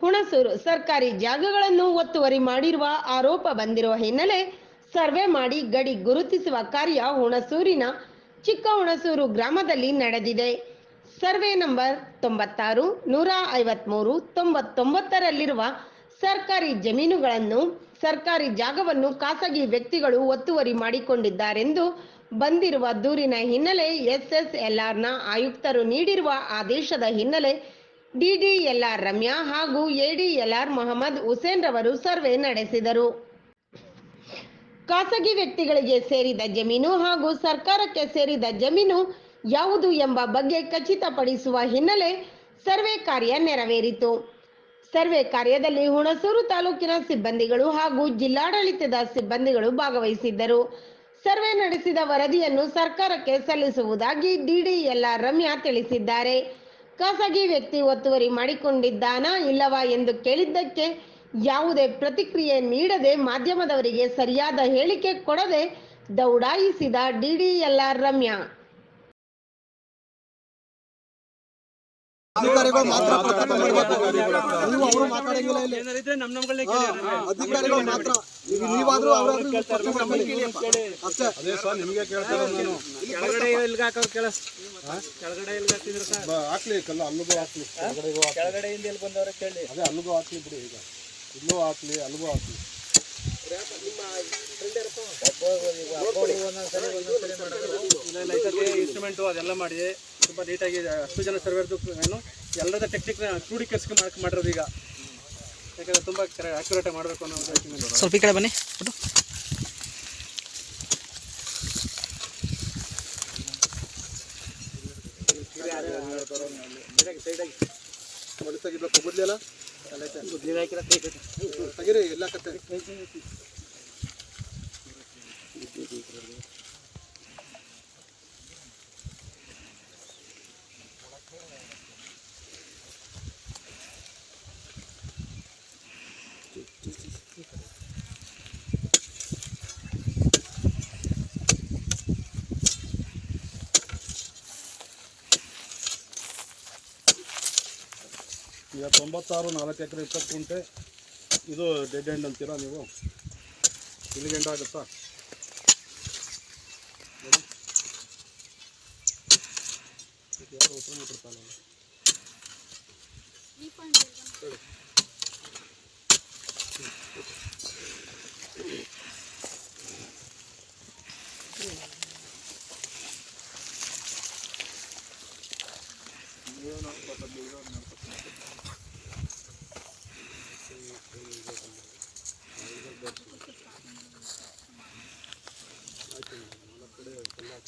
ಹುಣಸೂರು ಸರ್ಕಾರಿ ಜಾಗಗಳನ್ನು ಒತ್ತುವರಿ ಮಾಡಿರುವ ಆರೋಪ ಬಂದಿರುವ ಹಿನ್ನೆಲೆ ಸರ್ವೆ ಮಾಡಿ ಗಡಿ ಗುರುತಿಸುವ ಕಾರ್ಯ ಹುಣಸೂರಿನ ಚಿಕ್ಕ ಹುಣಸೂರು ಗ್ರಾಮದಲ್ಲಿ ನಡೆದಿದೆ. ಸರ್ವೆ ನಂಬರ್ ತೊಂಬತ್ತಾರು, ನೂರ ಐವತ್ಮೂರು, ತೊಂಬತ್ತೊಂಬತ್ತರಲ್ಲಿರುವ ಸರ್ಕಾರಿ ಜಮೀನುಗಳನ್ನು, ಸರ್ಕಾರಿ ಜಾಗವನ್ನು ಖಾಸಗಿ ವ್ಯಕ್ತಿಗಳು ಒತ್ತುವರಿ ಮಾಡಿಕೊಂಡಿದ್ದಾರೆಂದು ಬಂದಿರುವ ದೂರಿನ ಹಿನ್ನೆಲೆ ಎಸ್ಎಸ್ಎಲ್ಆರ್ನ ಆಯುಕ್ತರು ನೀಡಿರುವ ಆದೇಶದ ಹಿನ್ನೆಲೆ ಡಿಡಿಎಲ್ಆರ್ ರಮ್ಯಾ ಹಾಗೂ ಎಡಿಎಲ್ಆರ್ ಮೊಹಮ್ಮದ್ ಹುಸೇನ್ ರವರು ಸರ್ವೆ ನಡೆಸಿದರು. ಖಾಸಗಿ ವ್ಯಕ್ತಿಗಳಿಗೆ ಸೇರಿದ ಜಮೀನು ಹಾಗೂ ಸರ್ಕಾರಕ್ಕೆ ಸೇರಿದ ಜಮೀನು ಯಾವುದು ಎಂಬ ಬಗ್ಗೆ ಖಚಿತಪಡಿಸುವ ಹಿನ್ನೆಲೆ ಸರ್ವೆ ಕಾರ್ಯ ನೆರವೇರಿತು. ಸರ್ವೆ ಕಾರ್ಯದಲ್ಲಿ ಹುಣಸೂರು ತಾಲೂಕಿನ ಸಿಬ್ಬಂದಿಗಳು ಹಾಗೂ ಜಿಲ್ಲಾಡಳಿತದ ಸಿಬ್ಬಂದಿಗಳು ಭಾಗವಹಿಸಿದ್ದರು. ಸರ್ವೆ ನಡೆಸಿದ ವರದಿಯನ್ನು ಸರ್ಕಾರಕ್ಕೆ ಸಲ್ಲಿಸುವುದಾಗಿ ಡಿಡಿಎಲ್ಆರ್ ರಮ್ಯಾ ತಿಳಿಸಿದ್ದಾರೆ. ಖಾಸಗಿ ವ್ಯಕ್ತಿ ಒತ್ತುವರಿ ಮಾಡಿಕೊಂಡಿದ್ದಾನಾ ಇಲ್ಲವಾ ಎಂದು ಕೇಳಿದ್ದಕ್ಕೆ ಯಾವುದೇ ಪ್ರತಿಕ್ರಿಯೆ ನೀಡದೆ ಮಾಧ್ಯಮದವರಿಗೆ ಸರಿಯಾದ ಹೇಳಿಕೆ ಕೊಡದೆ ದೌಡಾಯಿಸಿದ ಡಿಡಿಎಲ್ಆರ್ ರಮ್ಯಾ. ಅಧಿಕಾರಿಗಳು ಮಾತ್ರ ಪ್ರಕರಣ ಮಾಡಬೇಕು. ನೀವು ಅವರು ಮಾತಾಡಂಗಿಲ್ಲ ಇಲ್ಲಿ. ಏನಾರಿದ್ರೆ ನಮ್ ನಮ್ಗಳನ್ನೇ ಹಾ, ಹಾ, ಅಧಿಕಾರಿಗಳು ಮಾತ್ರ. ಈಗ ನೀವಾದ್ರೂ ಅವರಾದ್ರೂ ಪ್ರಶ್ನೆ ಮಾಡ್ಕೊಳ್ಳಿ. ಅಷ್ಟೇ. ಅದೇ ಸರ್ ನಿಮಗೆ ಕೇಳ್ತಾ ನಾನು. ಕೆಳಗಡೆ ಹಾಕೋರು ಕೇಳ ಕೆಳಗಡೆ ಸರ್? ಹಾಕ್ಲಿ ಕಲ್ಲ ಅಲ್ಲಿಗೂ ಹಾಕ್ಲಿ. ಕೆಳಗಡೆಗೂ ಹಾಕ್ಲಿ. ಕೆಳಗಡೆಯಿಂದ ಎಲ್ಲಿ ಬಂದವ್ರೆ ಕೇಳಿ. ಅದೇ ಅಲ್ಲಿಗೂ ಹಾಕ್ಲಿ ಬಿಡಿ ಈಗ. ಇಲ್ಲೂ ಹಾಕ್ಲಿ ಅಲ್ಲಿಗೂ ಹಾಕ್ಲಿ. ಇನ್ಸ್ಟ್ರೂಮೆಂಟು ಅದೆಲ್ಲ ಮಾಡಿ ತುಂಬ ನೀಟಾಗಿ ಅಷ್ಟು ಜನ ಸರ್ವೇರ್ದು ಏನು? ಎಲ್ಲರದ ಟೆಕ್ನಿಕ್ನ ಕ್ರೋಢೀಕರಿಸಿ ಮಾರ್ಕ್ ಮಾಡಿರೋದು ಈಗ. ಯಾಕಂದ್ರೆ ತುಂಬ ಆ್ಯಕ್ಯುರೇಟಾಗಿ ಮಾಡಬೇಕು ಅನ್ನೋ ಉದ್ದೇಶದಿಂದ. ಸ್ವಲ್ಪ ಈ ಕಡೆ ಬನ್ನಿ ಫೋಟೋ ಮಡಿ ತೆಗಿಬೇಕು ಬುದ್ಲಿಲ್ಲ ತೆಗಿರಿ ಎಲ್ಲ ಕತ್ತೆ. ತೊಂಬತ್ತಾರು ನಾಲ್ಕು ಎಕರೆ ಇಪ್ಪತ್ತು ಕುಂಟೆ ಇದು ಡೆಡ್ ಎಂಡ್ ಅಂತೀರಾ ನೀವು? ಇಲ್ಲಿಗೆ ಎಂಡ್ ಆಗುತ್ತಾ? ಯಾರು ಉತ್ತರ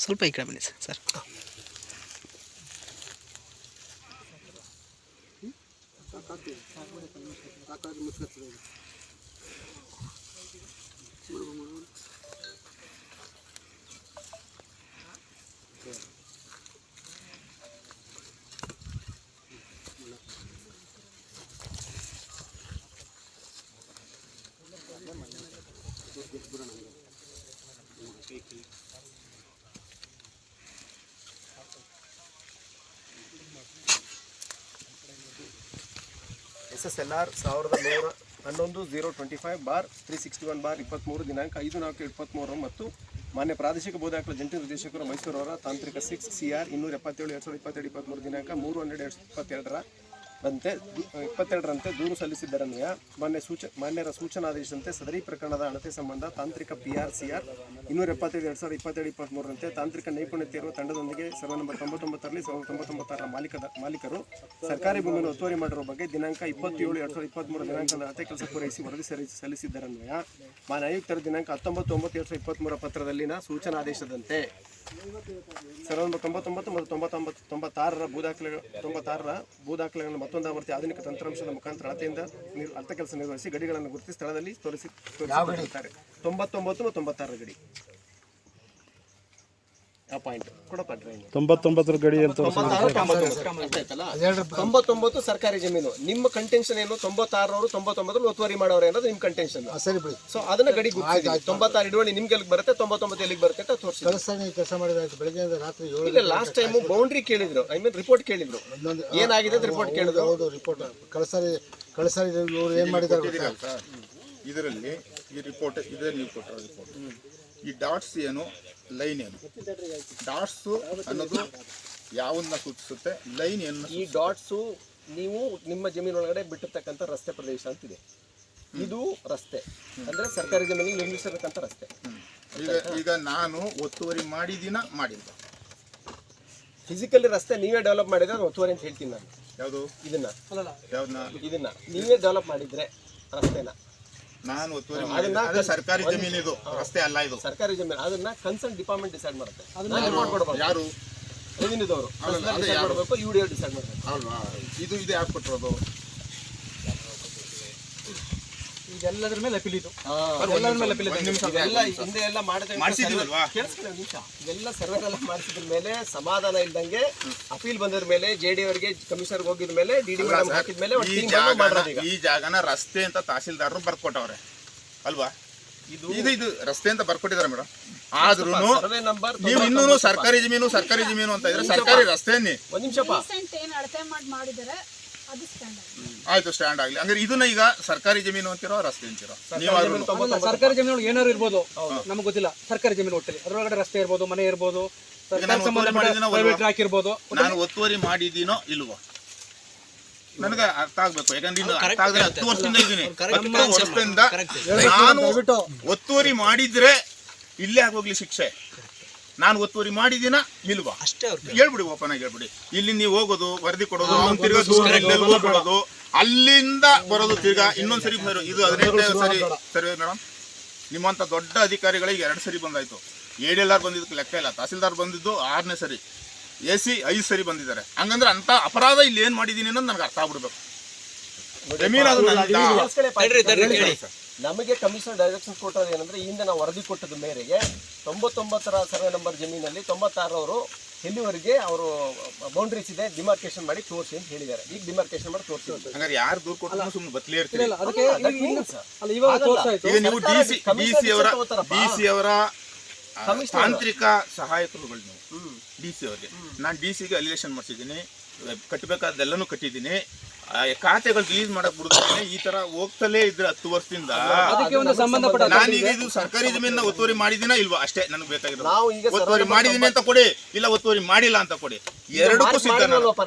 ಸ್ವಲ್ಪ ಈ ಕಡೆ ಬನ್ನಿ sir sir. S S L R ಸಾವಿರದ ನೂರ ಹನ್ನೊಂದು zero twenty five bar three sixty one bar ಇಪ್ಪತ್ತ್ಮೂರು ದಿನಾಂಕ ಐದು ನಾಲ್ಕು ಇಪ್ಪತ್ತ್ಮೂರು ಮತ್ತು ಮಾನ್ಯ ಪ್ರಾದೇಶಿಕ ಬೋಧಾಕಲ ಜಂಟಿ ನಿರ್ದೇಶಕರು ಮೈಸೂರವರ ತಾಂತ್ರಿಕ ಸಿಕ್ಸ್ ಸಿ ಆರ್ ಇನ್ನೂರ ಎಪ್ಪತ್ತೇಳು, ಎರಡು ಸಾವಿರದ ಇಪ್ಪತ್ತೆರಡು ಇಪ್ಪತ್ತ್ಮೂರು ದಿನಾಂಕ ಮೂರು, ಹನ್ನೆರಡು, ಎರಡು ಇಪ್ಪತ್ತೆರಡರ ರಂತೆ ಇಪ್ಪತ್ತೆರಡರಂತೆ ದೂರು ಸಲ್ಲಿಸಿದ್ದರನ್ವಯ ಮಾನ್ಯ ಸೂಚ, ಮಾನ್ಯರ ಸೂಚನಾದೇಶದಂತೆ ಸದರಿ ಪ್ರಕರಣದ ಅಳತೆ ಸಂಬಂಧ ತಾಂತ್ರಿಕ ಪಿ ಆರ್ ಸಿ ಆರ್ ಇನ್ನೂರ ಎಪ್ಪತ್ತೈದು, ಎರಡು ಸಾವಿರದ ಇಪ್ಪತ್ತೆರಡು ಇಪ್ಪತ್ತ್ಮೂರರಂತೆ ತಾಂತ್ರಿಕ ನೈಪುಣ್ಯತೆ ಇರುವ ತಂಡದೊಂದಿಗೆ ಸರ್ವ ನಂಬರ್ ತೊಂಬತ್ತೊಂಬತ್ತರಲ್ಲಿ ಸಾವಿರದ ತೊಂಬತ್ತೊಂಬತ್ತರ ಮಾಲೀಕದ ಮಾಲೀಕರು ಸರ್ಕಾರಿ ಭೂಮಿಯನ್ನು ಒತ್ತುವರಿ ಮಾಡಿರುವ ಬಗ್ಗೆ ದಿನಾಂಕ ಇಪ್ಪತ್ತೇಳು, ಎರಡು ಸಾವಿರದ ಇಪ್ಪತ್ತ್ಮೂರು ದಿನಾಂಕದ ಅಳತೆ ಕೆಲಸ ಪೂರೈಸಿ ವರದಿ ಸಲ್ಲಿಸಿ ಸಲ್ಲಿಸಿದ್ದರನ್ವಯ ಮಾನ್ಯ ಆಯುಕ್ತರ ದಿನಾಂಕ ಹತ್ತೊಂಬತ್ತು, ಒಂಬತ್ತು, ಎರಡು ಸಾವಿರದ ಇಪ್ಪತ್ತ್ಮೂರ ಪತ್ರದಲ್ಲಿನ ಸೂಚನಾದೇಶದಂತೆ ಸಾವಿರದ ಒಂದು ತೊಂಬತ್ತೊಂಬತ್ತು ಮತ್ತು ತೊಂಬತ್ತೊಂಬತ್ತು ತೊಂಬತ್ತಾರರ ಭೂದಾಖಲೆಗಳು ತೊಂಬತ್ತಾರರ ಭೂದಾಖಲೆಗಳನ್ನು ಮತ್ತೊಂದು ಆವರ್ತಿ ಆಧುನಿಕ ತಂತ್ರಾಂಶದ ಮುಖಾಂತರ ಅಳತೆಯಿಂದ ನಿರ್- ಅರ್ಥ ಕೆಲಸ ನಿರ್ವಹಿಸಿ ಗಡಿಗಳನ್ನು ಗುರುತಿಸಿ ಸ್ಥಳದಲ್ಲಿ ತೋರಿಸಿ ತೊಂಬತ್ತೊಂಬತ್ತು ಮತ್ತು ತೊಂಬತ್ತಾರರ ಗಡಿ. ತೊಂಬತ್ತೊಂಬತ್ತರ ಗಡಿ ಅಂತ ತೊಂಬತ್ತಾರು ತೊಂಬತ್ತೊಂಬತ್ತು. ಸರ್ಕಾರಿ ಜಮೀನು. ನಿಮ್ಮ ಕಂಟೆನ್ಷನ್ ಏನು? ತೊಂಬತ್ತಾರವರು ತೊಂಬತ್ತೊಂಬತ್ತರಲ್ಲಿ ಒತ್ತುವರಿ ಮಾಡೋರು ಅನ್ನೋದು ನಿಮ್ಮ ಕಂಟೆನ್ಷನ್ ಸರಿ ಬಿಡಿ. ಸೊ ಅದನ್ನ ಗಡಿ ಗುರುತಿಸಿ. ತೊಂಬತ್ತಾರು ಇಡುವಳಿ ನಿಮ್ಗೆ ಎಲ್ಲಿಗೆ ಬರುತ್ತೆ? ತೊಂಬತ್ತೊಂಬತ್ತು ಎಲ್ಲಿಗೆ ಬರುತ್ತೆ ಅಂತ ತೋರಿಸಿ ಕೆಲಸ ಕೆಲಸ ಮಾಡಿದ್ರೆ ಬೆಳಗ್ಗೆಯಿಂದ ರಾತ್ರಿ ಇಲ್ಲ ಲಾಸ್ಟ್ ಟೈಮ್ ಬೌಂಡ್ರಿ ಕೇಳಿದ್ರು. ಐ ಮೀನ್ ರಿಪೋರ್ಟ್ ಕೇಳಿದ್ರು. ಏನಾಗಿದೆ ಅಂತ ರಿಪೋರ್ಟ್ ಕೇಳಿದ್ರು. ಹೌದು ರಿಪೋರ್ಟ್ ಕಳಸಾರಿ ಕಳಸಾರಿ ಇವ್ರು ಏನ್ ಮಾಡಿದ್ದಾರೆ? ಇದರಲ್ಲಿ ಈ ರಿಪೋರ್ಟ್ ಇದೇ ನೀವು ಕೊಟ್ಟರು ರಿಪೋರ್ಟ್ ಈ ಡಾಟ್ಸ್ ಏನು ಲೈನ್ ಏನು? ಡಾಟ್ಸ್ ಅನ್ನೋದು ಯಾವನ್ನ ಸೂಚಿಸುತ್ತೆ? ಲೈನ್ ಏನು ಈ ಡಾಟ್ಸು ನೀವು ನಿಮ್ಮ ಜಮೀನು ಒಳಗಡೆ ಬಿಟ್ಟಿರ್ತಕ್ಕಂಥ ರಸ್ತೆ ಪ್ರದೇಶ ಅಂತಿದೆ. ಇದು ರಸ್ತೆ. ಅಂದ್ರೆ ಸರ್ಕಾರಿ ಜಮೀನಿಗೆ ನಿರ್ಮಿಸಿರ್ತಕ್ಕಂಥ ರಸ್ತೆ. ಈಗ ಈಗ ನಾನು ಒತ್ತುವರಿ ಮಾಡಿದಿನ ಮಾಡಿಲ್ಲ. ಫಿಸಿಕಲಿ ರಸ್ತೆ ನೀವೇ ಡೆವಲಪ್ ಮಾಡಿದ್ರೆ ಅದು ಒತ್ತುವರಿ ಅಂತ ಹೇಳ್ತೀನಿ ನಾನು. ಯಾವುದು? ಇದನ್ನ. ಯಾವ್ದನ್ನ ಇದನ್ನ. ನೀವೇ ಡೆವಲಪ್ ಮಾಡಿದ್ರೆ ರಸ್ತೆನ. ನಾನು ಒತ್ತುವರಿ ಮಾಡಿಲ್ಲ ಅದು ಸರ್ಕಾರಿ ಜಮೀನು ಇದು ರಸ್ತೆ ಅಲ್ಲ ಇದು. ಸರ್ಕಾರಿ ಜಮೀನು ಅದನ್ನ ಕನ್ಸರ್ನ್ ಡಿಪಾರ್ಟ್ಮೆಂಟ್ ಡಿಸೈಡ್ ಮಾಡುತ್ತೆ. ನಾನು ರಿಪೋರ್ಟ್ ಯಾರು? ರೆವಿನ್ಯೂದವರು ಅಲ್ಲ, ಅದೇ ಡಿಸೈಡ್ ಯಾರು? ಮಾಡಬೇಕು ಯು ಡಿ ಡಿಸೈಡ್ ಮಾಡಬೇಕು. ಅಲ್ವಾ? ಇದು ಇದು ಯಾಕೆ ಕೊಟ್ಟಿರೋದು? ಇದೆಲ್ಲದ್ರ ಮೇಲೆ ಅಪೀಲ್ ಇದು ಮೇಲೆ ನಿಮಿಷ ಎಲ್ಲ ಹಿಂದೆ ಎಲ್ಲ ಮಾಡಿದ? ಕೇಳಿಸ್ಕೊಳ್ಳಿ ಒಂದ್ ನಿಮಿಷ. ಇವೆಲ್ಲ ಸರ್ವೆ ಎಲ್ಲ ಮಾಡಿಸಿದ್ರ ಮೇಲೆ ಸಮಾಧಾನ ಇಲ್ದಂಗೆ ಅಪೀಲ್ ಬಂದಿದ ಮೇಲೆ ಜೆ ಡಿ ಅವರಿಗೆ ಕಮಿಷನರ್ ಹೋಗಿದ ಮೇಲೆ ಡಿ ಡಿ ಮೇಡಮ್ ಹಾಕಿದ ಮೇಲೆ ಈ ಜಾಗನ ಈ ಜಾಗನ ರಸ್ತೆ ಅಂತ ತಹಸೀಲ್ದಾರರು ಬರ್ಕೊಟ್ಟವ್ರೆ. ಅಲ್ವಾ? ಇದು ಇದು ಇದು ರಸ್ತೆ ಅಂತ ಬರ್ಕೊಟ್ಟಿದ್ದಾರೆ ಮೇಡಮ್. ಆದ್ರೂ ಸರ್ವೆ ನಂಬರ್ ನೀವು ಇನ್ನೂ ಸರ್ಕಾರಿ ಜಮೀನು ಸರ್ಕಾರಿ ಜಮೀನು ಅಂತ ಇದ್ರೆ ಸರ್ಕಾರಿ ರಸ್ತೆನೇ ಒಂದ್ ನಿಮಿಷಪ್ಪ ಆಯ್ತು ಸ್ಟ್ಯಾಂಡ್ ಆಗಲಿ. ಅಂದ್ರೆ ಇದನ್ನ ಈಗ ಸರ್ಕಾರಿ ಜಮೀನು ಅಂತಿರೋ ರಸ್ತೆ ಅಂತಿರೋ? ಅಲ್ಲ ಸರ್ಕಾರಿ ಜಮೀನು ಏನಾದ್ರು ಇರ್ಬೋದು. ನಮ್ಗೆ ಗೊತ್ತಿಲ್ಲ. ಸರ್ಕಾರಿ ಜಮೀನು ಒಟ್ಟಲ್ಲಿ ಅದರೊಳಗಡೆ ರಸ್ತೆ ಇರ್ಬೋದು ಮನೆ ಇರ್ಬೋದು ನಾನು ಒತ್ತುವರಿ ಮಾಡಿದ್ದೀನೋ ಅಲ್ವಾ? ಪ್ರೈವೇಟ್ ಟ್ರ್ಯಾಕ್ ಇರ್ಬೋದು. ನಾನು ಒತ್ತುವರಿ ಮಾಡಿದ್ದೀನೋ ಇಲ್ವೋ? ನನಗೆ ಅರ್ಥ ಆಗ್ಬೇಕು. ಯಾಕಂದ್ರೆ ಇನ್ನು ಅರ್ಥ ಆಗದೆ ಹತ್ತು ವರ್ಷದಿಂದ ಇದ್ದೀನಿ. ಹತ್ತು ವರ್ಷದಿಂದ ನಾನು ಒತ್ತುವರಿ ಮಾಡಿದ್ರೆ ಇಲ್ಲೇ ಆಗೋಗ್ಲಿ ಶಿಕ್ಷೆ. ನಾನು ಒತ್ತುವರಿ ಮಾಡಿದಿನ ಇಲ್ವಾ ಅಷ್ಟೇ ಅವ್ರು ಹೇಳ್ಬಿಡಿ ಓಪನ್ ಆಗಿ ಹೇಳ್ಬಿಡಿ. ಇಲ್ಲಿ ನೀವು ಹೋಗೋದು ವರದಿ ಕೊಡೋದು ಅವ್ನು ತಿರ್ಗಾ ದೂರದಲ್ಲಿ ಹೋಗ್ಬಿಡೋದು ಅಲ್ಲಿಂದ ಬರೋದು ತಿರ್ಗಾ ಇನ್ನೊಂದ್ಸರಿ ಬರೋ ಇದು ಹದಿನೆಂಟನೇ ಸರಿ ಸರಿ ಮೇಡಮ್. ನಿಮ್ಮಂತ ದೊಡ್ಡ ಅಧಿಕಾರಿಗಳಿಗೆ ಎರಡು ಸರಿ ಬಂದಾಯ್ತು. ಎ ಡಿ ಎಲ್ ಆರ್ ಬಂದಿದ್ದಕ್ಕೆ ಲೆಕ್ಕ ಇಲ್ಲ ತಹಸೀಲ್ದಾರ್ ಬಂದಿದ್ದು ಆರನೇ ಸರಿ. ಎ ಸಿ ಐದು ಸರಿ ಬಂದಿದ್ದಾರೆ. ಹಂಗಂದ್ರೆ ಅಂತ ಅಪರಾಧ ಇಲ್ಲಿ ಏನ್ ಮಾಡಿದೀನಿ ಅನ್ನೋದು ನನಗೆ ಅರ್ಥ ಆಗ್ಬಿಡ್ಬೇಕು. ಜಮೀನು ಅದು ನಂದಾ? ನಮಗೆ ಕಮಿಷನ್ ಡೈರೆಕ್ಷನ್ ಕೊಟ್ಟದ್ದು ಏನಂದ್ರೆ ಈ ಹಿಂದೆ ನಾವು ವರದಿ ಕೊಟ್ಟದ ಮೇರೆಗೆ ತೊಂಬತ್ತೊಂಬತ್ತರ ಸರ್ವೆ ನಂಬರ್ ಜಮೀನಲ್ಲಿ ತೊಂಬತ್ತಾರವರು ಇಲ್ಲಿವರೆಗೆ ಅವರು ಬೌಂಡ್ರೀಸ್ ಇದೆ ಡಿಮಾರ್ಕೇಶನ್ ಮಾಡಿ ತೋರಿಸಿ ಅಂತ ಹೇಳಿದ್ದಾರೆ. ಈಗ ಡಿಮಾರ್ಕೇಶನ್ ಮಾಡಿ ತೋರಿಸಿ ಅಂತ. ಹಂಗಾರೆ ಯಾರು ದೂರ ಕೊಟ್ಟರು ಸುಮ್ಮನೆ ಬತ್ಲೇ ಇರ್ತೀರಿ? ಅಲ್ಲ, ಇವಾಗ. ಈಗ ನೀವು ಡಿ ಸಿ ಡಿ ಸಿ ಅವರ ಅವರ. ತಾಂತ್ರಿಕ ಸಹಾಯಕರುಗಳು ನೀವು ಡಿ ಸಿ ಅವರಿಗೆ. ನಾನು ಡಿ ಸಿಗೆ ಅಲಿಗೇಷನ್ ಮಾಡಿಸಿದ್ದೀನಿ ಕಟ್ಟಬೇಕಾದ್ದೆಲ್ಲನೂ ಕಟ್ಟಿದ್ದೀನಿ ಖಾತೆಗಳು ರಿಲೀಸ್ ಮಾಡಕ್ ಬಿಡುತ್ತೆ ಈ ತರ ಹೋಗ್ತಲೇ ಇದ್ರೆ ಹತ್ತು ವರ್ಷದಿಂದ. ಅದಕ್ಕೆ ಒಂದು ಸಂಬಂಧಪಟ್ಟ ನಾನೀಗ ಇದು ಸರ್ಕಾರಿ ಜಮೀನ ಒತ್ತುವರಿ ಮಾಡಿದಿನ ಇಲ್ವಾ? ಅಷ್ಟೇ ನನಗೆ ಬೇಕಾಗಿರೋದು. ನಾವು ಈಗ ಒತ್ತುವರಿ ಮಾಡಿದೀನಿ ಅಂತ ಕೊಡಿ ಇಲ್ಲ ಒತ್ತುವರಿ ಮಾಡಿಲ್ಲ ಅಂತ ಕೊಡಿ. ಎರಡಕ್ಕೂ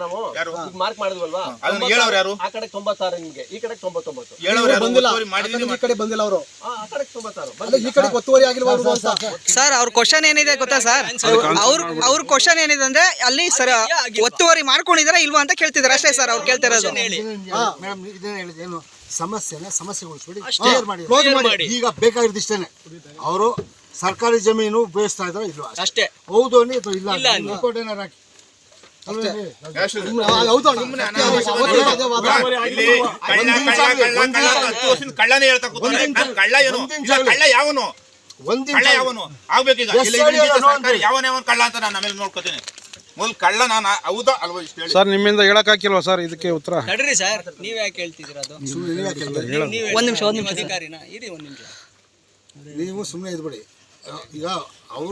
ನಾವು? ಯಾರು? ಈಗ ಮಾರ್ಕ್ ಮಾಡಿದ್ವಲ್ವಾ? ಅದನ್ನ ಹೇಳೋರು ಯಾರು? ಆ ಕಡೆ ತೊಂಬತ್ತಾರು ನಿಮ್ಗೆ ಈ ಕಡೆ ತೊಂಬತ್ತೊಂಬತ್ತು. ಹೇಳೋರು ಯಾರು? ಬಂದಿಲ್ಲ. ಒತ್ತುವರಿ ಮಾಡಿದೀನಿ ಈ ಕಡೆ ಬಂದಿಲ್ಲ ಅವರು. ಆ ಆ ಕಡೆ ತೊಂಬತ್ತಾರು. ಅಲ್ಲ ಈ ಕಡೆ ಒತ್ತುವರಿ ಆಗಿಲ್ವಾ ಅವ್ರು ಅಂತ? ಸರ್ ಅವ್ರ ಕ್ವಶನ್ ಏನಿದೆ ಗೊತ್ತಾ ಸರ್? ಅವ್ರ ಅವ್ರ ಕ್ವಶನ್ ಏನಿದೆ ಅಂದ್ರೆ ಅಲ್ಲಿ ಸರ್ ಒತ್ತುವರಿ ಮಾಡ್ಕೊಂಡಿದಾರ ಇಲ್ವಾ ಅಂತ ಕೇಳ್ತಿದಾರೆ ಅಷ್ಟೇ ಸರ್ ಅವ್ರು ಕೇಳ್ತಿರೋದು. ಮೇಡಮ್ ಇದೇನು ಹೇಳಿದೆ ಏನು ಸಮಸ್ಯೆನ? ಸಮಸ್ಯೆಗೊಳಿಸ್ಬಿಡಿ. ಕ್ಲಿಯರ್ ಮಾಡಿ. ಕ್ಲೋಸ್ ಮಾಡಿ. ಈಗ ಬೇಕಾಗಿರೋದು ಇಷ್ಟೇನೆ. ಅವರು ಸರ್ಕಾರಿ ಜಮೀನು ಉಪಯೋಗಿಸ್ತಾ ಇದ್ರು ಇಲ್ವಾ? ಅಷ್ಟೇ. ಹೌದು ಅನ್ನಿ ಅಥವಾ ಇಲ್ಲ ಹಾಕಿ ಕಳ್ಳನೇ ಹೇಳ್ತಾ ಕಳ್ಳ ಏನು ಕಳ್ಳ ಯಾವನು? ಕಳ್ಳ ಯಾವನು? ಆಗ್ಬೇಕೀಗ. ಕಳ್ಳ ಅಂತ ನಾನು ಆಮೇಲೆ ನೋಡ್ಕೋತೀನಿ. ಮೊದಲು ಕಳ್ಳ ನಾನು ಹೌದಾ ಅಲ್ವಾ ಇಷ್ಟು ಹೇಳಿ. ಸರ್ ನಿಮ್ಮಿಂದ ಹೇಳಕ್ ಹಾಕಿಲ್ವಾ ಸರ್? ಇದಕ್ಕೆ ಉತ್ತರ. ನಡ್ರಿ ಸರ್ ನೀವ್ ಯಾಕೆ ಹೇಳ್ತಿದ್ದೀರ ಅದು? ಒಂದ್ ನಿಮಿಷ ಒಂದ್ ನಿಮಿಷ. ಅಧಿಕಾರಿನ ಇರಿ ಒಂದ್ ನಿಮಿಷ. ನೀವು ಸುಮ್ಮನೆ ಇದ್ಬಿಡಿ. ಈಗ ಅವ್ರು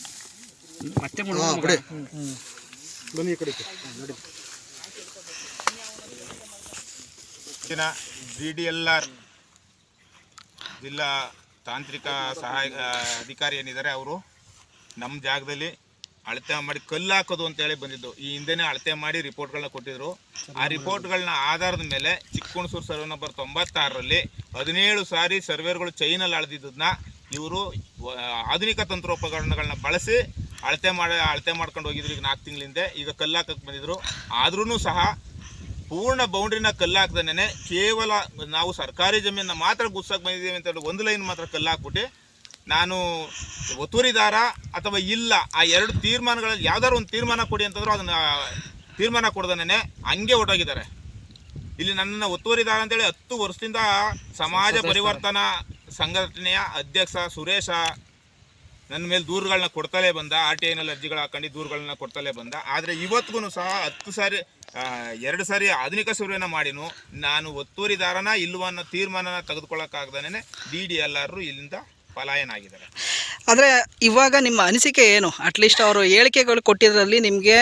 ಬಿಡಿ. ಬನ್ನಿ ಕಡೆ ನೋಡಿ. ದಿನ ಜಿ ಡಿ ಎಲ್ ಆರ್ ಜಿಲ್ಲಾ ತಾಂತ್ರಿಕ ಸಹಾಯ ಅಧಿಕಾರಿ ಏನಿದ್ದಾರೆ ಅವರು ನಮ್ಮ ಜಾಗದಲ್ಲಿ ಅಳತೆ ಮಾಡಿ ಕಲ್ಲು ಹಾಕೋದು ಅಂತೇಳಿ ಬಂದಿದ್ದು. ಈ ಹಿಂದೆನೇ ಅಳತೆ ಮಾಡಿ ರಿಪೋರ್ಟ್ಗಳನ್ನ ಕೊಟ್ಟಿದ್ರು. ಆ ರಿಪೋರ್ಟ್ಗಳನ್ನ ಆಧಾರದ ಮೇಲೆ ಚಿಕ್ಕುಣಸೂರು ಸರ್ವೆ ನಂಬರ್ ತೊಂಬತ್ತಾರರಲ್ಲಿ ಹದಿನೇಳು ಸಾರಿ ಸರ್ವೇರ್ಗಳು ಚೈನಲ್ಲಿ ಅಳೆದಿದ್ದನ್ನ ಇವರು ಆಧುನಿಕ ತಂತ್ರೋಪಕರಣಗಳನ್ನ ಬಳಸಿ ಅಳತೆ ಮಾಡಿ ಅಳತೆ ಮಾಡ್ಕೊಂಡು ಹೋಗಿದ್ರು ಈಗ ನಾಲ್ಕು ತಿಂಗಳಿಂದ ಈಗ ಕಲ್ಲಾಕಕ್ಕೆ ಬಂದಿದ್ರು. ಆದ್ರೂ ಸಹ ಪೂರ್ಣ ಬೌಂಡ್ರಿನ ಕಲ್ಲು ಹಾಕ್ದೇನೆ ಕೇವಲ ನಾವು ಸರ್ಕಾರಿ ಜಮೀನನ್ನ ಮಾತ್ರ ಗುಸ್ಸಕ್ಕೆ ಬಂದಿದ್ದೀವಿ ಅಂತ ಹೇಳಿ ಒಂದು ಲೈನ್ ಮಾತ್ರ ಕಲ್ಲಾಕ್ಬಿಟ್ಟು ನಾನು ಒತ್ತುವರಿದಾರ ಅಥವಾ ಇಲ್ಲ ಆ ಎರಡು ತೀರ್ಮಾನಗಳಲ್ಲಿ ಯಾವ್ದಾದ್ರು ಒಂದು ತೀರ್ಮಾನ ಕೊಡಿ ಅಂತಂದ್ರು ಅದನ್ನ ತೀರ್ಮಾನ ಕೊಡ್ದೇನೆ ಹಂಗೆ ಹೊರಟೋಗಿದ್ದಾರೆ. ಇಲ್ಲಿ ನನ್ನನ್ನು ಒತ್ತುವರಿದಾರ ಅಂತೇಳಿ ಹತ್ತು ವರ್ಷದಿಂದ ಸಮಾಜ ಪರಿವರ್ತನಾ ಸಂಘಟನೆಯ ಅಧ್ಯಕ್ಷ ಸುರೇಶ ನನ್ನ ಮೇಲೆ ದೂರುಗಳನ್ನ ಕೊಡ್ತಲೇ ಬಂದ, ಆರ್ ಟಿ ಐನಲ್ಲಿ ಅರ್ಜಿಗಳು ಹಾಕೊಂಡು ದೂರುಗಳನ್ನ ಕೊಡ್ತಲೇ ಬಂದ. ಆದರೆ ಇವತ್ತಿಗೂ ಸಹ ಹತ್ತು ಸಾರಿ ಎರಡು ಸಾರಿ ಆಧುನಿಕ ಸರ್ವೆನ ಮಾಡಿನೂ ನಾನು ಒತ್ತುವರಿದಾರನ ಇಲ್ಲವನ್ನೋ ತೀರ್ಮಾನನ ತೆಗೆದುಕೊಳ್ಳೋಕ್ಕಾಗ್ದೇ ಡಿ ಡಿ ಎಲ್ ಆರ್ ಇಲ್ಲಿಂದ ಪಲಾಯನ ಆಗಿದ್ದಾರೆ ಆದರೆ ಇವಾಗ ನಿಮ್ಮ ಅನಿಸಿಕೆ ಏನು? ಅಟ್ಲೀಸ್ಟ್ ಅವರು ಹೇಳಿಕೆಗಳು ಕೊಟ್ಟಿದ್ರಲ್ಲಿ ನಿಮಗೆ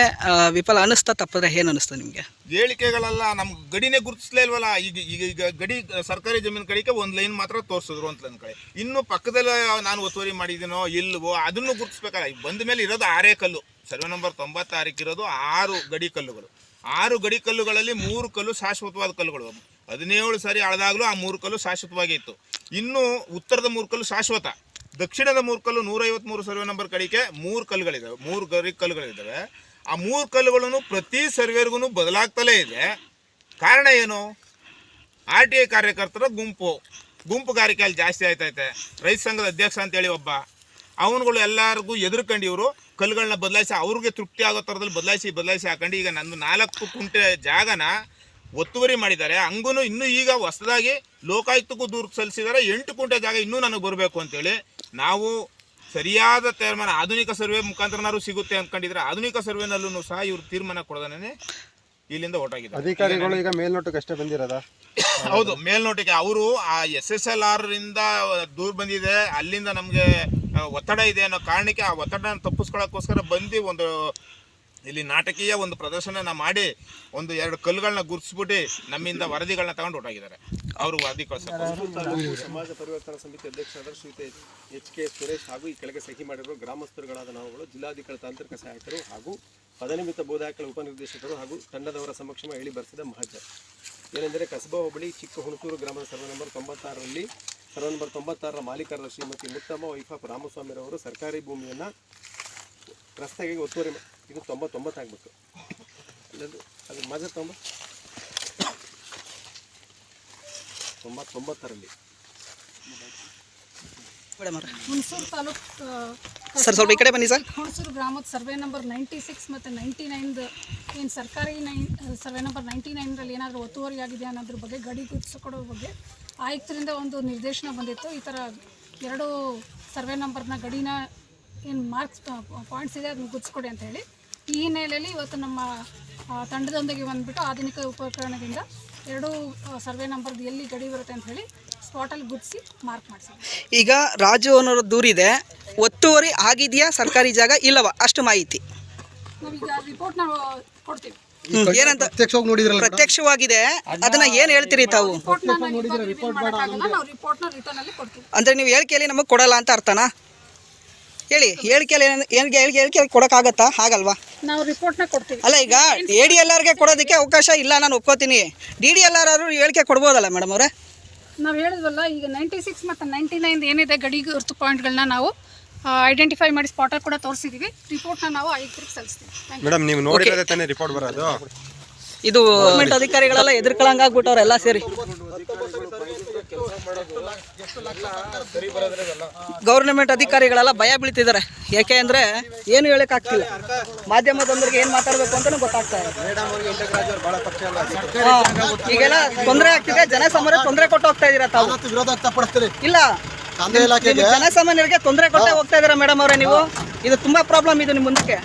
ವಿಫಲ ಅನ್ನಿಸ್ತಾ ತಪ್ಪಿದ್ರೆ ಏನು ಅನ್ನಿಸ್ತು ನಿಮಗೆ? ಹೇಳಿಕೆಗಳೆಲ್ಲ ನಮ್ಮ ಗಡಿನೇ ಗುರುತಿಸ್ಲೇ ಇಲ್ವಲ್ಲ? ಈಗ ಈಗ ಈಗ ಗಡಿ, ಸರ್ಕಾರಿ ಜಮೀನು ಕಡೆಗೆ ಒಂದು ಲೈನ್ ಮಾತ್ರ ತೋರಿಸಿದ್ರು ಅಂತ ನನ್ನ ಕಡೆ. ಇನ್ನು ಪಕ್ಕದಲ್ಲಿ ನಾನು ಒತ್ತುವರಿ ಮಾಡಿದ್ದೀನೋ ಇಲ್ಲವೋ ಅದನ್ನು ಗುರುತಿಸ್ಬೇಕಲ್ಲ ಈಗ ಬಂದ ಮೇಲೆ ಇರೋದು ಆರೇ ಕಲ್ಲು. ಸರ್ವೆ ನಂಬರ್ ತೊಂಬತ್ತಾರಕ್ಕೆ ಇರೋದು ಆರು ಗಡಿ ಕಲ್ಲುಗಳು. ಆರು ಗಡಿ ಕಲ್ಲುಗಳಲ್ಲಿ ಮೂರು ಕಲ್ಲು ಶಾಶ್ವತವಾದ ಕಲ್ಲುಗಳು. ಹದಿನೇಳು ಸಾರಿ ಅಳದಾಗಲೂ ಆ ಮೂರು ಕಲ್ಲು ಶಾಶ್ವತವಾಗಿತ್ತು ಇನ್ನು ಉತ್ತರದ ಮೂರು ಕಲ್ಲು ಶಾಶ್ವತ. ದಕ್ಷಿಣದ ಮೂರು ಕಲ್ಲು ನೂರೈವತ್ಮೂರು ಸರ್ವೆ ನಂಬರ್ ಕಡೆಗೆ ಮೂರು ಕಲ್ಲುಗಳಿದ್ದಾವೆ ಮೂರು ಗರಿ ಕಲ್ಲುಗಳಿದ್ದಾವೆ ಆ ಮೂರು ಕಲ್ಲುಗಳನ್ನು ಪ್ರತಿ ಸರ್ವೆರ್ಗೂ ಬದಲಾಗ್ತಲೇ ಇದೆ. ಕಾರಣ ಏನು? ಆರ್ ಟಿ ಐ ಕಾರ್ಯಕರ್ತರ ಗುಂಪು. ಗುಂಪುಗಾರಿಕೆ ಅಲ್ಲಿ ಜಾಸ್ತಿ ಆಯ್ತೈತೆ. ರೈತ ಸಂಘದ ಅಧ್ಯಕ್ಷ ಅಂತೇಳಿ ಒಬ್ಬ. ಅವನುಗಳು ಎಲ್ಲರಿಗೂ ಎದುರ್ಕೊಂಡು ಇವರು ಕಲ್ಲುಗಳನ್ನ ಬದಲಾಯಿಸಿ ಅವ್ರಿಗೆ ತೃಪ್ತಿ ಆಗೋ ಥರದಲ್ಲಿ ಬದಲಾಯಿಸಿ ಬದಲಾಯಿಸಿ ಹಾಕೊಂಡು ಈಗ ನಂದು ನಾಲ್ಕು ಕುಂಟೆ ಜಾಗನ ಒತ್ತುವರಿ ಮಾಡಿದ್ದಾರೆ. ಹಂಗೂ ಇನ್ನೂ ಈಗ ಹೊಸದಾಗಿ ಲೋಕಾಯುಕ್ತಕ್ಕೂ ದೂರು ಸಲ್ಲಿಸಿದ್ದಾರೆ. ಎಂಟು ಕುಂಟೆ ಜಾಗ ಇನ್ನೂ ನನಗೆ ಬರಬೇಕು ಅಂತೇಳಿ ನಾವು ಸರಿಯಾದ ತೀರ್ಮಾನ ಆಧುನಿಕ ಸರ್ವೆ ಮುಖಾಂತರನಾದ್ರು ಸಿಗುತ್ತೆ ಅಂದ್ಕೊಂಡಿದ್ರೆ ಆಧುನಿಕ ಸರ್ವೆನಲ್ಲೂ ಸಹ ಇವರು ತೀರ್ಮಾನ ಕೊಡದೇ ಇಲ್ಲಿಂದ ಹೊರಟಾಗಿದ್ದಾರೆ. ಅಧಿಕಾರಿಗಳು ಈಗ ಮೇಲ್ನೋಟಕ್ಕೆ ಅಷ್ಟೇ ಬಂದಿರೋದ? ಹೌದು ಮೇಲ್ನೋಟಕ್ಕೆ ಅವರು ಆ ಎಸ್ ಎಸ್ ಎಲ್ ಆರ್ ಇಂದ ದೂರ ಬಂದಿದೆ. ಅಲ್ಲಿಂದ ನಮಗೆ ಒತ್ತಡ ಇದೆ ಅನ್ನೋ ಕಾರಣಕ್ಕೆ ಆ ಒತ್ತಡ ತಪ್ಪಿಸ್ಕೊಳ್ಳೋಕ್ಕೋಸ್ಕರ ಬಂದು ಒಂದು ಇಲ್ಲಿ ನಾಟಕೀಯ ಒಂದು ಪ್ರದರ್ಶನ ಮಾಡಿ ಒಂದು ಎರಡು ಕಲ್ಲುಗಳನ್ನ ಗುರುತಿಸ್ಬಿಟ್ಟು ನಮ್ಮಿಂದ ವರದಿಗಳನ್ನ ತಗೊಂಡು ಹೊರಟಾಗಿದ್ದಾರೆ. ಅವರು ವರದಿ ಕಳಿಸ್ತಾರೆ ಸಮಾಜ ಪರಿವರ್ತನ ಸಮಿತಿ ಅಧ್ಯಕ್ಷರಾದ ಶ್ರೀಯುತ ಎಚ್ ಕೆ ಸುರೇಶ್ ಹಾಗೂ ಈ ಕೆಳಗೆ ಸಹಿ ಮಾಡಿರುವ ಗ್ರಾಮಸ್ಥರುಗಳಾದ ನಾವುಗಳು ಜಿಲ್ಲಾಧಿಕಾರಿ ತಾಂತ್ರಿಕ ಸಹಾಯಕರು ಹಾಗೂ ಪದನಿಮಿತ್ತ ಬೋಧಾಕಳ ಉಪನಿರ್ದೇಶಕರು ಹಾಗೂ ತಂಡದವರ ಸಮಕ್ಷಮ ಹೇಳಿ ಬರೆಸಿದ ಮಹಜರ್ ಏನೆಂದರೆ ಕಸಬಾ ಹೋಬಳಿ ಚಿಕ್ಕ ಹುಣಸೂರು ಗ್ರಾಮದ ಸರ್ವೆ ನಂಬರ್ ತೊಂಬತ್ತಾರರಲ್ಲಿ, ಸರ್ವೆ ನಂಬರ್ ತೊಂಬತ್ತಾರರ ಮಾಲೀಕರಾದ ಶ್ರೀಮತಿ ಮುತ್ತಮ್ಮ ವೈಫಾಪ್ ರಾಮಸ್ವಾಮಿರವರು ಸರ್ಕಾರಿ ಭೂಮಿಯನ್ನು ರಸ್ತೆಗೆ ಒತ್ತುವರಿ ಇದು ತೊಂಬತ್ತೊಂಬತ್ತು ಆಗಬೇಕು. ಅಲ್ಲದು ಅದು ಮಜ ತೊಂಬ ತೊಂಬತ್ತೊಂಬತ್ತರಲ್ಲಿ. ಹುಣಸೂರು ತಾಲೂಕು ಸರ್ ಸ್ವಲ್ಪ ಈ ಕಡೆ ಬನ್ನಿ ಸರ್. ಹುಣಸೂರು ಗ್ರಾಮದ ಸರ್ವೆ ನಂಬರ್ ನೈಂಟಿ ಸಿಕ್ಸ್ ಮತ್ತು ನೈಂಟಿ ನೈನ್ದು ಏನು ಸರ್ಕಾರಿ ನೈನ್ ಸರ್ವೆ ನಂಬರ್ ನೈಂಟಿ ನೈನ್ರಲ್ಲಿ ಏನಾದರೂ ಒತ್ತುವರಿ ಆಗಿದೆ ಅನ್ನೋದ್ರ ಬಗ್ಗೆ ಗಡಿ ಗುರುತಿಸಿಕೊಡೋ ಬಗ್ಗೆ ಆಯುಕ್ತರಿಂದ ಒಂದು ನಿರ್ದೇಶನ ಬಂದಿತ್ತು. ಈ ಥರ ಎರಡು ಸರ್ವೆ ನಂಬರ್ನ ಗಡಿನ ಏನು ಮಾರ್ಕ್ಸ್ ಪಾಯಿಂಟ್ಸ್ ಇದೆ ಅದನ್ನು ಗುರ್ಸ್ಕೊಡಿ ಅಂತ ಹೇಳಿ. ಈ ಹಿನ್ನೆಲೆಯಲ್ಲಿ ಇವತ್ತು ನಮ್ಮ ತಂಡದೊಂದಿಗೆ ಬಂದುಬಿಟ್ಟು ಆಧುನಿಕ ಉಪಕರಣದಿಂದ ಎರಡು ಸರ್ವೆ ನಂಬರ್ದು ಎಲ್ಲಿ ಗಡಿ ಬರುತ್ತೆ ಅಂತ ಹೇಳಿ ಸ್ಪಾಟಲ್ಲಿ ಗುಡಿಸಿ ಮಾರ್ಕ್ ಮಾಡಿಸಿ. ಈಗ ರಾಜು ಅನ್ನೋರು ದೂರಿದೆ ಒತ್ತುವರಿ ಆಗಿದೆಯಾ ಸರ್ಕಾರಿ ಜಾಗ ಇಲ್ಲವ? ಅಷ್ಟು ಮಾಹಿತಿ. ನಾವೀಗ ನಾವು ಕೊಡ್ತೀವಿ. ಏನಂತ? ಪ್ರತ್ಯಕ್ಷವಾಗಿದೆ. ಅದನ್ನ ಏನ್ ಹೇಳ್ತೀರಿ ತಾವು? ರಿಪೋರ್ಟ್ನ ಮಾಡೋಕ್ಕಾಗಲ್ಲ ನಾವು ರಿಟರ್ನ್ ಅಲ್ಲಿ ಕೊಡ್ತೀವಿ. ಅಂದ್ರೆ ನೀವು ಹೇಳಿಕೆಯಲ್ಲಿ ನಮಗೆ ಕೊಡಲ್ಲ ಅಂತ ಅರ್ಥನಾ? ಹೇಳಿ ಹೇಳಿಕೆಯಲ್ಲಿ ಏನು ಹೇಳಿ ಹೇಳಿಕೆ ಹೇಳಿಕೆ ಕೊಡೋಕ್ಕಾಗತ್ತಾ? ಹಾಗಲ್ವಾ? ನಾವು ರಿಪೋರ್ಟ್ನ ಕೊಡ್ತೀವಿ. ಅಲ್ಲ ಈಗ ಎ ಡಿ ಎಲ್ ಆರ್ಗೆ ಕೊಡೋದಕ್ಕೆ ಅವಕಾಶ ಇಲ್ಲ ನಾನು ಒಪ್ಕೋತೀನಿ. ಡಿ ಡಿ ಎಲ್ ಆರ್ ಅವರು ಹೇಳಿಕೆ ಕೊಡ್ಬೋದಲ್ಲ ಮೇಡಮ್ ಅವರೇ? ನಾವು ಹೇಳಿದ್ವಲ್ಲ ಈಗ ನೈಂಟಿ ಸಿಕ್ಸ್ ಮತ್ತು ನೈಂಟಿ ನೈನ್ ಏನಿದೆ ಗಡಿ ಗುರುತು ಪಾಯಿಂಟ್ಗಳನ್ನ ನಾವು ಐಡೆಂಟಿಫೈ ಮಾಡಿ ಸ್ಪಾಟಲ್ಲಿ ಕೂಡ ತೋರಿಸಿದ್ದೀವಿ ರಿಪೋರ್ಟ್ನ ನಾವು ಆಯುಕ್ತರಿಗೆ ಸಲ್ಲಿಸ್ತೀವಿ. ಥ್ಯಾಂಕ್ ಯು ಮೇಡಮ್ ನೀವು ನೋಡಿ ತಾನೇ ರಿಪೋರ್ಟ್ ಬರೋದು? ಇದು ಗೌರ್ಮೆಂಟ್ ಅಧಿಕಾರಿಗಳೆಲ್ಲ ಎದುರ್ಕೊಳಂಗಾಗ್ಬಿಟ್ಟವ್ರೆ ಎಲ್ಲ ಸೇರಿ. ಗೌರ್ಮೆಂಟ್ ಅಧಿಕಾರಿಗಳೆಲ್ಲ ಭಯ ಬೀಳ್ತಿದ್ದಾರೆ ಯಾಕೆ ಅಂದ್ರೆ ಏನು ಹೇಳಕ್ಕಾಗ್ತಿಲ್ಲ ಮಾಧ್ಯಮದೊಂದಿಗೆ ಏನು ಮಾತಾಡಬೇಕು ಅಂತಲೂ ಗೊತ್ತಾಗ್ತಾ ಇಲ್ಲ. ಈಗೆಲ್ಲ ತೊಂದರೆ ಆಗ್ತಿದೆ. ಜನಸಾಮಾನ್ಯ ತೊಂದರೆ ಕೊಟ್ಟು ಹೋಗ್ತಾ ಇದೀರಾ ತಾವು? ಇಲ್ಲ. ಜನ ಜನಸಾಮಾನ್ಯರಿಗೆ ತೊಂದರೆ ಕೊಟ್ಟೆ ಹೋಗ್ತಾ ಇದ್ದೀರಾ ಮೇಡಮ್ ಅವರೇ ನೀವು? ಇದು ತುಂಬಾ ಪ್ರಾಬ್ಲಮ್ ಇದು ನಿಮ್ಮ ಮುಂದಕ್ಕೆ.